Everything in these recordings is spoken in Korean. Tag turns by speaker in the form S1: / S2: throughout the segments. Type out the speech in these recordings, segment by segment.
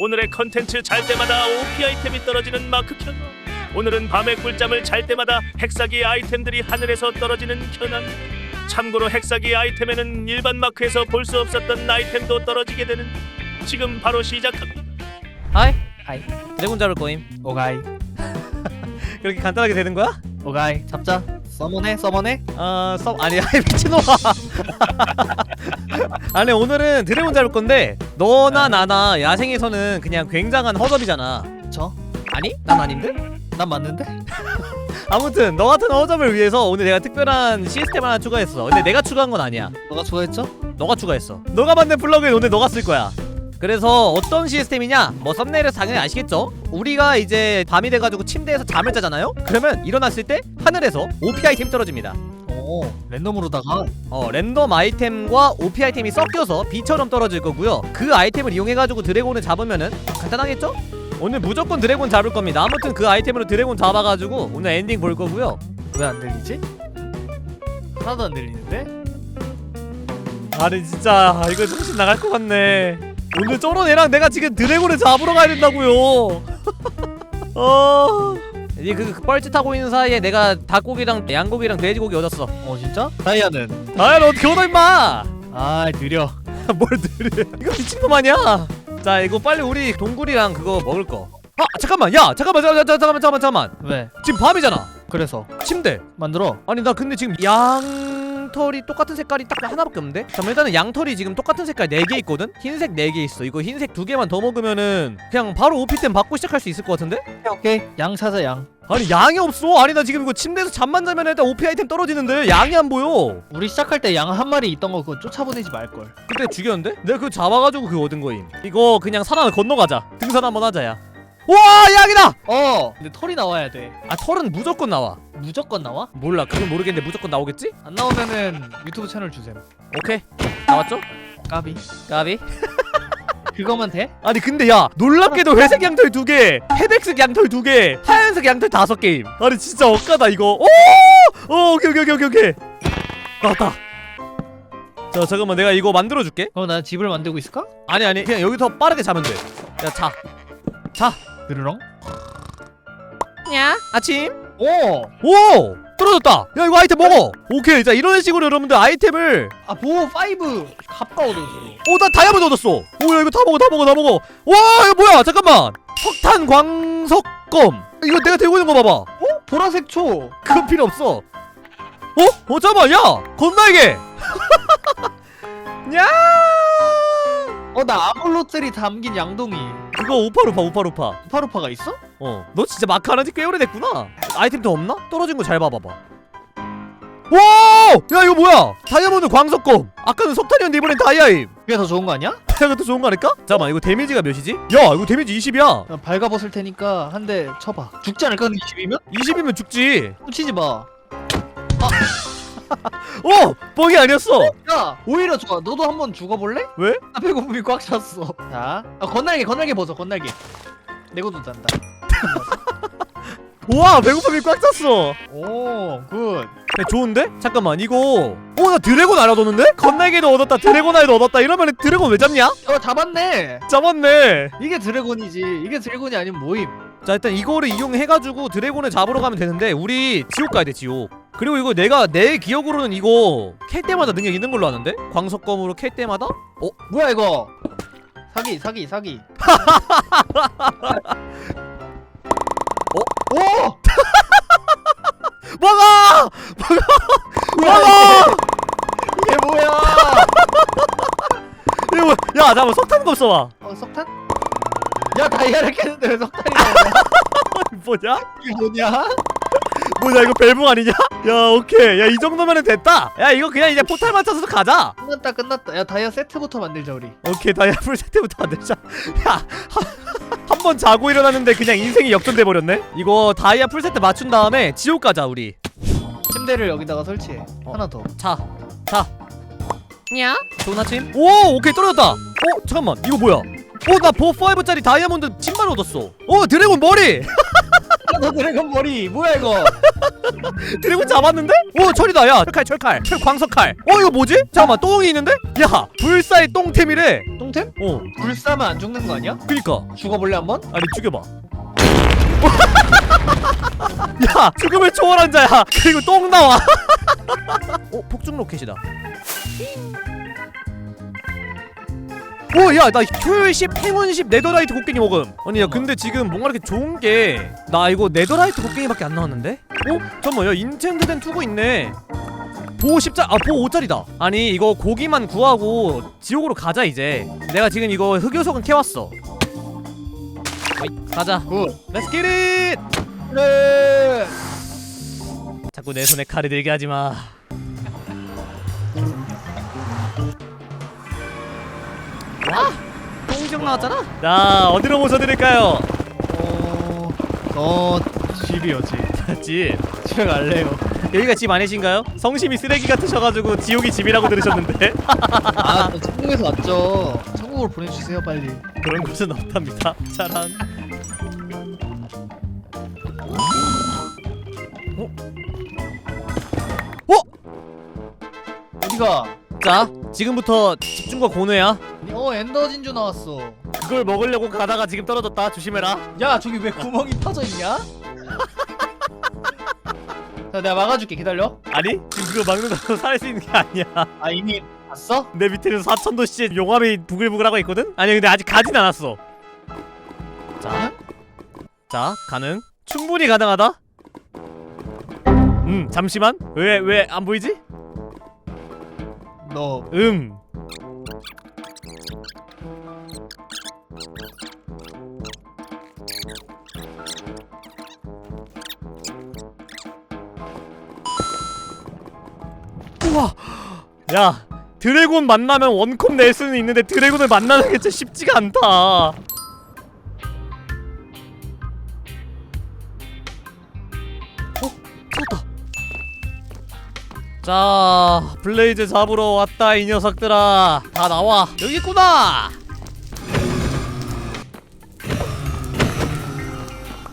S1: 오늘의 컨텐츠 잘 때마다 OP 아이템이 떨어지는 마크 현황 오늘은 밤에 꿀잠을 잘 때마다 핵사기 아이템들이 하늘에서 떨어지는 현황 참고로 핵사기 아이템에는 일반 마크에서 볼 수 없었던 아이템도 떨어지게 되는. 지금 바로 시작합니다.
S2: 하이?
S3: 하이.
S2: 드래곤 잡을 거임.
S3: 오가이.
S2: 그렇게 간단하게 되는 거야?
S3: 오가이. 잡자. 서머네 서머네?
S2: 아, 썸 아니 아이 미친놈아 아니 오늘은 드래곤 잡을 건데 너나 나나 야생에서는 그냥 굉장한 허접이잖아
S3: 저?
S2: 아니? 난 아닌데?
S3: 난 맞는데?
S2: 아무튼 너 같은 허접을 위해서 오늘 내가 특별한 시스템 하나 추가했어 근데 내가 추가한 건 아니야
S3: 너가 좋아했죠?
S2: 너가 추가했어 너가 만든 플러그인 오늘 너가 쓸 거야 그래서 어떤 시스템이냐 뭐 썸네일에서 당연히 아시겠죠 우리가 이제 밤이 돼가지고 침대에서 잠을 자잖아요 그러면 일어났을 때 하늘에서 OP 아이템 떨어집니다
S3: 오 랜덤으로다가
S2: 어 랜덤 아이템과 OP 아이템이 섞여서 비처럼 떨어질 거고요 그 아이템을 이용해가지고 드래곤을 잡으면은 간단하겠죠? 오늘 무조건 드래곤 잡을 겁니다 아무튼 그 아이템으로 드래곤 잡아가지고 오늘 엔딩 볼 거고요
S3: 왜 안 들리지? 하나도 안 들리는데?
S2: 아니 진짜 이거 정신 나갈 것 같네 오늘 저런 애랑 내가 지금 드래곤을 잡으러 가야 된다고요 어... 이 그 그 뻘짓하고 있는 사이에 내가 닭고기랑 양고기랑 돼지고기 얻었어.
S3: 어 진짜? 다이아는?
S2: 아야 너 어떻게 얻어 임마?
S3: 아 느려.
S2: 뭘 느려? 이거 미친놈 아니야? 자 이거 빨리 우리 동굴이랑 그거 먹을 거. 아, 잠깐만. 야 잠깐만 잠깐만 잠깐만 잠깐만 잠깐만.
S3: 왜?
S2: 지금 밤이잖아.
S3: 그래서?
S2: 침대.
S3: 만들어?
S2: 아니 나 근데 지금 양 털이 똑같은 색깔이 딱 하나밖에 없는데? 잠깐만 일단은 양털이 지금 똑같은 색깔 4개 있거든? 흰색 4개 있어. 이거 흰색 2개만 더 먹으면은 그냥 바로 오피템 받고 시작할 수 있을 것 같은데?
S3: 오케이 양 찾아 양.
S2: 아니 양이 없어. 아니 나 지금 이거 침대에서 잠만 자면 일단 오피 아이템 떨어지는데 양이 안 보여.
S3: 우리 시작할 때 양 한 마리 있던 거 그거 쫓아보내지 말걸.
S2: 그때 죽였는데? 내가 그거 잡아가지고 그거 얻은 거임. 이거 그냥 산 하나 건너가자. 등산 한번 하자 야 와 양이다!
S3: 어 근데 털이 나와야 돼
S2: 아 털은 무조건 나와
S3: 무조건 나와?
S2: 몰라 그건 모르겠는데 무조건 나오겠지?
S3: 안 나오면은 유튜브 채널 주셈
S2: 오케이 나왔죠?
S3: 까비
S2: 까비
S3: 그거만 돼?
S2: 아니 근데 야 놀랍게도 회색 양털 두 개, 회백색 양털 두 개, 하얀색 양털 다섯 개임. 아니 진짜 억까다 이거. 오, 오 오케이 오케이 오케이 오케이. 나왔다. 자 잠깐만 내가 이거 만들어 줄게.
S3: 그럼 나 집을 만들고 있을까?
S2: 아니 아니 그냥 여기서 빠르게 자면 돼. 야 자, 자.
S3: 드르렁
S2: 야 아침.
S3: 오!
S2: 오 떨어졌다. 야 이거 아이템 먹어. 오케이 자 이런 식으로 여러분들 아이템을.
S3: 아 보호 5 갑바 얻었어
S2: 오 나 다이아몬드 얻었어. 오 야 이거 다 먹어 다 먹어 다 먹어. 와 이거 뭐야 잠깐만. 석탄 광석검. 이거 내가 들고 있는 거 봐봐.
S3: 어? 보라색 초
S2: 그건 필요 없어. 어? 어 잠깐만 야 건나에게. 야
S3: 어 나 아몰로틀이 담긴 양동이
S2: 그거 우파루파 우파루파.
S3: 우파루파가 있어?
S2: 어. 너 진짜 마크 하는지 꽤 오래됐구나. 아이템 더 없나? 떨어진 거 잘 봐봐봐. 와! 야 이거 뭐야? 다이아몬드 광석검. 아까는 석탄이었는데 이번엔 다이아임.
S3: 그게 더 좋은 거 아니야?
S2: 다이아가 더 좋은 거 아닐까? 잠깐만 이거 데미지가 몇이지? 야 이거 데미지 20이야.
S3: 나 발가벗을 테니까 한 대 쳐봐 죽지 않을까 근데 20이면?
S2: 20이면 죽지.
S3: 훔치지 마
S2: 어! 뻥이 아니었어.
S3: 야 오히려 좋아 너도 한번 죽어볼래?
S2: 왜?
S3: 나 배고픔이 꽉 찼어 자 아, 건날개 건날개 벗어 건날개 내고도 잔다
S2: 와 배고픔이 꽉 찼어.
S3: 오굿
S2: 야, 좋은데? 잠깐만 이거 어 나 드래곤 알 얻었는데? 건날개도 얻었다 드래곤 알도 얻었다 이러면 드래곤 왜 잡냐?
S3: 어 잡았네
S2: 잡았네
S3: 이게 드래곤이지 이게 드래곤이 아니면 뭐임
S2: 자 일단 이거를 이용해가지고 드래곤을 잡으러 가면 되는데 우리 지옥 가야 돼 지옥 그리고 이거 내가 내 기억으로는 이거 캘 때마다 능력 있는 걸로 아는데? 광석검으로 캘 때마다? 어?
S3: 뭐야 이거 사기 사기 사기 어? 오!
S2: 막아! 막아!
S3: 이게 뭐야
S2: 이거 뭐야? 야 잠깐만 석탄검 써봐
S3: 어 석탄? 야 다이아를 캐는데 왜 석탄이 나오냐
S2: 뭐냐?
S3: 이게 뭐냐?
S2: 뭐냐 이거 벨붕 아니냐? 야 오케이 야 이 정도면은 됐다 야 이거 그냥 이제 포탈 맞춰서 가자
S3: 끝났다 끝났다 야 다이아 세트부터 만들자 우리
S2: 오케이 다이아 풀 세트부터 만들자 야 한 번 자고 일어났는데 그냥 인생이 역전돼 버렸네 이거 다이아 풀 세트 맞춘 다음에 지옥 가자 우리
S3: 침대를 여기다가 설치해
S2: 어.
S3: 하나 더
S2: 자, 자. 냐? 좋은 아침. 오, 오케이 떨어졌다. 어, 잠깐만. 이거 뭐야? 어, 나 보어5짜리 다이아몬드 신발 얻었어. 어, 드래곤 머리.
S3: 너 드래곤 머리 뭐야 이거
S2: 드래곤 잡았는데? 오, 철이다. 야, 철칼, 철칼, 철 광석칼. 어, 이거 뭐지? 잠깐만, 똥이 있는데? 야, 불사의 똥템이래.
S3: 똥템?
S2: 어
S3: 불 싸면 안 죽는 거 아니야?
S2: 그니까
S3: 죽어볼래 한번?
S2: 아니 죽여봐 야 죽음을 초월한 자야 그리고 똥 나와 어 폭죽 로켓이다 오야 나 효율 10 행운 10 네더라이트 곡괭이 먹음. 아니 야 근데 지금 뭔가 이렇게 좋은 게 나 이거 네더라이트 곡괭이밖에 안 나왔는데? 어? 잠깐만 야 인챈트된 투구 있네. 보호 10짜 아 보호 5짜리다. 아니 이거 고기만 구하고 지옥으로 가자 이제. 내가 지금 이거 흑요석은 캐왔어. 가자.
S3: 굿.
S2: 렛츠 기릿
S3: 그래
S2: 자꾸 내 손에 칼이 들게 하지마 나왔잖아? 자 어디로 모셔드릴까요?
S3: 어... 어... 집이요 집
S2: 집
S3: 집에 갈래요
S2: 여기가 집 아니신가요? 성심이 쓰레기 같으셔가지고 지옥이 집이라고 들으셨는데
S3: 아, 저 천국에서 왔죠. 천국으로 보내주세요, 빨리.
S2: 그런 곳은 없답니다 짜란 어?
S3: 어디가?
S2: 자 지금부터 집중과 고뇌야
S3: 어, 엔더 진주 나왔어.
S2: 그걸 먹으려고 가다가 지금 떨어졌다 조심해라
S3: 야, 저기 왜 구멍이 파져 있냐? 자, 내가 막아줄게. 기다려.
S2: 아니 지금 그거 막는 거로 살수 있는 게 아니야
S3: 아, 이미 봤어?
S2: 내 밑에는 4천도 씨의 용암이 부글부글하고 있거든? 아니 근데 아직 가진 않았어 자, 자 가능 충분히 가능하다 음 잠시만 왜 왜 안 보이지?
S3: 너
S2: 음 우와! 야 드래곤 만나면 원컵 낼 수는 있는데 드래곤을 만나는 게 진짜 쉽지가 않다. 어? 자 블레이즈 잡으러 왔다 이 녀석들아. 다 나와. 여기 있구나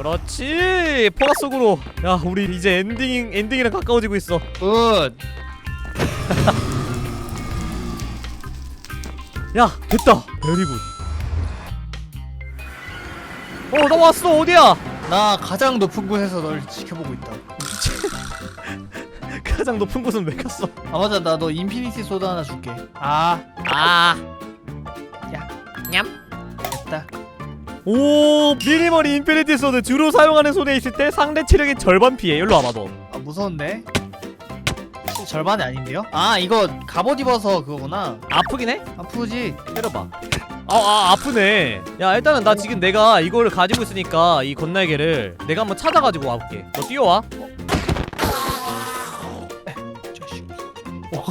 S2: 그렇지. 포라 속으로. 야 우리 이제 엔딩 엔딩이랑 가까워지고 있어.
S3: 굿.
S2: 야 됐다. 베리굿 어나 왔어. 어디야?
S3: 나 가장 높은 곳에서 널 지켜보고 있다.
S2: 가장 높은 곳은 왜 갔어?
S3: 아 맞아, 나 너 인피니티 소다 하나 줄게. 아,
S2: 아.
S3: 됐다.
S2: 오 미니멀 인피니티 소드 주로 사용하는 손에 있을 때 상대 체력의 절반 피해 일로 와봐 너
S3: 아 무서운데? 시- 절반이 아닌데요? 아 이거 갑옷 입어서 그거구나.
S2: 아프긴 해?
S3: 아프지?
S2: 때려봐 아, 아 아프네 야 일단은 나 지금 내가 이거를 가지고 있으니까 이 건날개를 내가 한번 찾아가지고 와볼게 너 뛰어와
S3: 자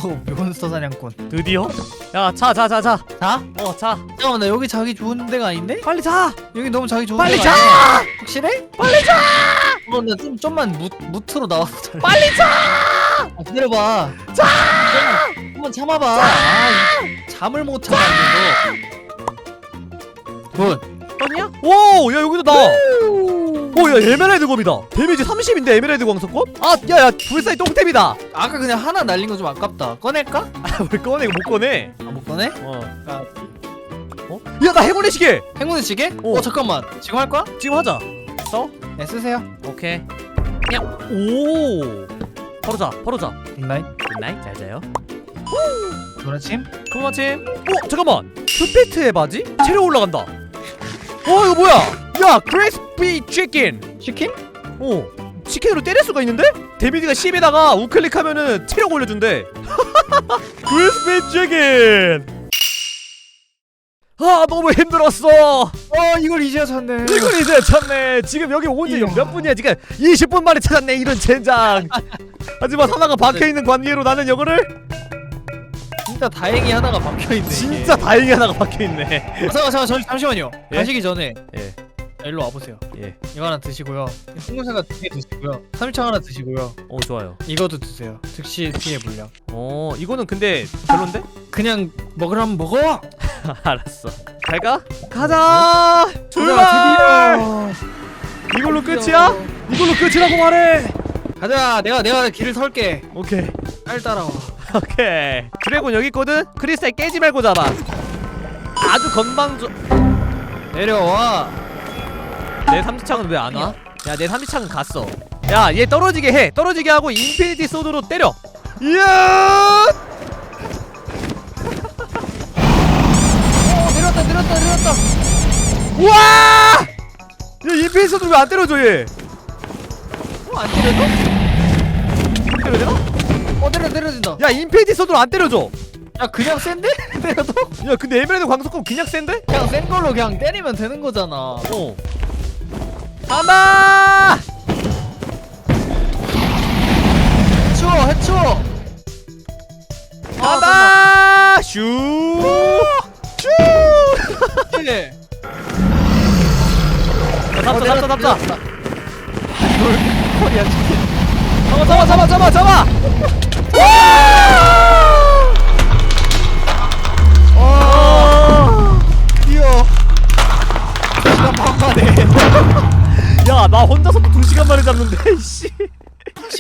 S3: 몬스터 사냥꾼.
S2: 드디어 야 자 자 자 자
S3: 자?
S2: 어 자
S3: 잠깐만 나 여기 자기 좋은 데가 아닌데?
S2: 빨리 자
S3: 여기 너무 자기 좋은
S2: 빨리
S3: 데가
S2: 자!
S3: 아니야. 확실해? 빨리 자! 어, 나좀 좀만 무, 무트로 나와서 잘.
S2: 빨리 자
S3: 아, 기다려봐. 자! 좀만 참아봐. 아, 이- 잠을 못 참아 이거. 굿.
S2: 아니야? 오야 여기도 나 오야 에메랄드 검이다 데미지 30인데 에메랄드 광석검? 아 야야 불사의 똥템이다
S3: 아까 그냥 하나 날린 거 좀 아깝다. 꺼낼까?
S2: 아왜 꺼내 이거 못 꺼내
S3: 아, 못 꺼내?
S2: 어?
S3: 아,
S2: 어? 야나 행운의 시계
S3: 행운의 시계?
S2: 어.
S3: 어. 잠깐만. 지금 할 거야?
S2: 지금 하자 써?
S3: 네 쓰세요.
S2: 오케이 냥. 오 바로 자 바로 자
S3: 굿나잇.
S2: 굿나잇 잘 자요
S3: 좋은 아침.
S2: 좋은 아침 어 잠깐만 투피트의 바지? 체력 올라간다 어 이거 뭐야 야 크리스피 치킨
S3: 치킨?
S2: 어 치킨으로 때릴 수가 있는데? 데미지가 10에다가 우클릭하면은 체력 올려준대 크리스피 치킨 아 너무 힘들었어
S3: 어 이걸 이제야 찾네.
S2: 이걸 이제 찾네 지금 여기 온 지. 몇 분이야 지금 20분 만에 찾았네 이런 젠장 하지만 하나가 박혀있는 관계로 나는 이거를
S3: 진짜 다행히 하나가 박혀 있네.
S2: 진짜 다행히 하나가 박혀있네
S3: 잠깐 잠깐 잠- 잠시만요.
S2: 예?
S3: 가시기 전에
S2: 예.
S3: 자, 일로 와보세요.
S2: 예.
S3: 이거 하나 드시고요. 홍삼가 두개 드시고요. 삼일창 하나 드시고요.
S2: 어 좋아요
S3: 이것도 드세요. 즉시 피해 물량.
S2: 어 이거는 근데 별론데?
S3: 그냥 먹으라면 먹어.
S2: 알았어 갈까? 가자 출발
S3: 가자,
S2: 이걸로 끝이야? 이걸로 끝이라고 말해
S3: 가자. 내가 내가 길을 설게.
S2: 오케이
S3: 빨리 따라와.
S2: 오케이 드래곤 여기 있거든? 크리스탈 깨지 말고 잡아 아주 건방져
S3: 내려와
S2: 내 삼지창은 왜 안 와? 야 내 삼지창은 갔어 야 얘 떨어지게 해 떨어지게 하고 인피니티 소드로 때려 이야
S3: 오 내렸다 내렸다 내렸다
S2: 우와 야 인피니티 소드 왜안 때려줘 얘
S3: 어, 안 때려줘?
S2: 때려야 되나?
S3: 어 내려 내려진다
S2: 야 인피니티 소드로 안 때려줘
S3: 야 그냥 센데? 때려도?
S2: 야 근데 에메랄드 광석검 그냥 센데?
S3: 그냥 센 걸로 그냥 때리면 되는 거잖아
S2: 어
S3: 해쳐 해쳐 아,
S2: 가마 슈 슈!
S3: 네.
S2: 자, 잡자 잡자 잡자
S3: 콜이야 치킨
S2: 잡아 잡아 잡아 잡아 잡아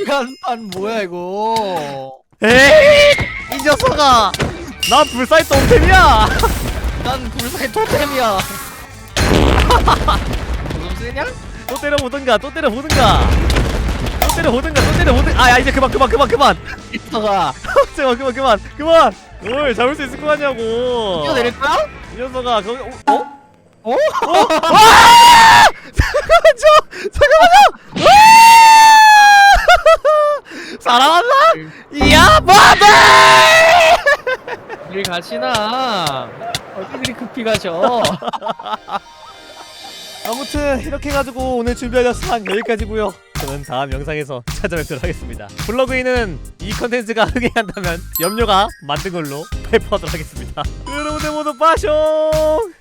S3: 시간 반 뭐야 이거
S2: 에이, 이 녀석아. 난 불사의 똥템이야.
S3: 난 불사의 토템이야 좀 세냐?
S2: 또 때려보든가, 또 때려보든가. 또 때려보든가, 또 때려보든가. 아, 야, 이제 그만, 그만, 그만, 그만.
S3: 이따가
S2: 제발, 그만, 그만, 그만. 뭘 잡을 수 있을 거 같냐고.
S3: 뛰어내릴 거야?
S2: 이 녀석아, 거기, 어? 어?
S3: 어?
S2: 와! 잠깐만요! 잠깐만요! 와! 살아왔나? 이야, 바베!
S3: 우리 가시나? 어디 그리 급히 가셔?
S2: 아무튼 이렇게 해가지고 오늘 준비한 영상 여기까지고요. 저는 다음 영상에서 찾아뵙도록 하겠습니다. 블로그인은 이 컨텐츠가 흥행한다면 염료가 만든 걸로 배포하도록 하겠습니다. 여러분들 모두 빠숑